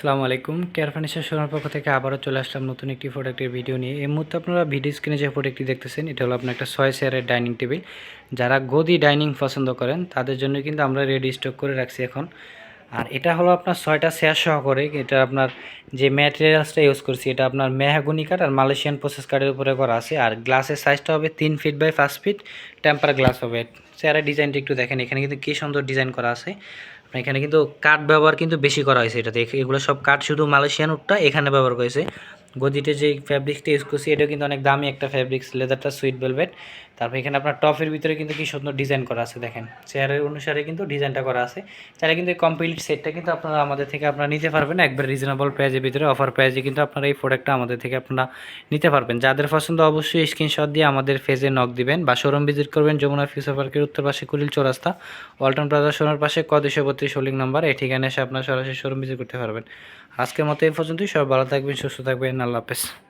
আসসালামু আলাইকুম। Care furniture শোনার পক্ষ থেকে আবারও চলে আসলাম নতুন একটি প্রোডাক্টের ভিডিও নিয়ে। এই মুহূর্তে আপনারা ভিডিও স্ক্রিনে যে প্রোডাক্টটি দেখতেছেন, এটা হলো আপনার একটা ছয় চেয়ারের ডাইনিং টেবিল যারা গদি ডাইনিং পছন্দ করেন, তাদের জন্য কিন্তু আমরা রেডি স্টক করে রাখছি এখন। আর এটা হলো আপনার ছয়টা শেয়ার সহ করে এটা আপনার যে ম্যাটেরিয়ালসটা ইউজ করছি, এটা আপনার মেহাগুনি কাঠ আর মালয়েশিয়ান প্রসেস কাঠের উপরে করা আছে। আর গ্লাসের সাইজটা হবে তিন ফিট বাই পাঁচ ফিট টেম্পার গ্লাস হবে। চেয়ারের ডিজাইনটা একটু দেখেন, এখানে কিন্তু কী সুন্দর ডিজাইন করা আছে। এখানে কিন্তু কাঠ ব্যবহার কিন্তু বেশি করা হয়েছে এটাতে। এগুলো সব কাঠ শুধু মালয়েশিয়ান উঠটা এখানে ব্যবহার করেছে। গদিতে যে ফ্যাব্রিক্সটা ইউজ করছি, এটাও কিন্তু অনেক দামি একটা ফ্যাব্রিক্স লেদারটা সুইট ভেলভেট তারপর এখানে আপনার টপের ভিতরে কিন্তু কি সুন্দর ডিজাইন করা আছে দেখেন। চেয়ারের অনুসারে কিন্তু ডিজাইনটা করা আছে। তাহলে কিন্তু এই কমপ্লিট সেটটা কিন্তু আপনারা আমাদের থেকে আপনারা নিতে পারবেন। একবার রিজনেবল প্রাইজের ভিতরে অফার প্রাইজে কিন্তু আপনারা এই প্রোডাক্টটা আমাদের থেকে আপনারা নিতে পারবেন। যাদের পছন্দ অবশ্যই স্ক্রিনশট দিয়ে আমাদের ফেজে নক দিবেন বা শোরুম ভিজিট করবেন যমুনা ফিউচার পার্কের উত্তর পাশে কুলিল চৌরাস্তা, ওয়ালটন প্লাজা শোরুমের পাশে ক দুশো বত্রিশ হোল্ডিং নাম্বার এই ঠিকানায় এসে আপনারা সরাসরি শোরুম ভিজিট করতে পারবেন। আজকের মতো এই পর্যন্তই। সবাই ভালো থাকবেন, সুস্থ থাকবেন। আল্লাহ হাফেজ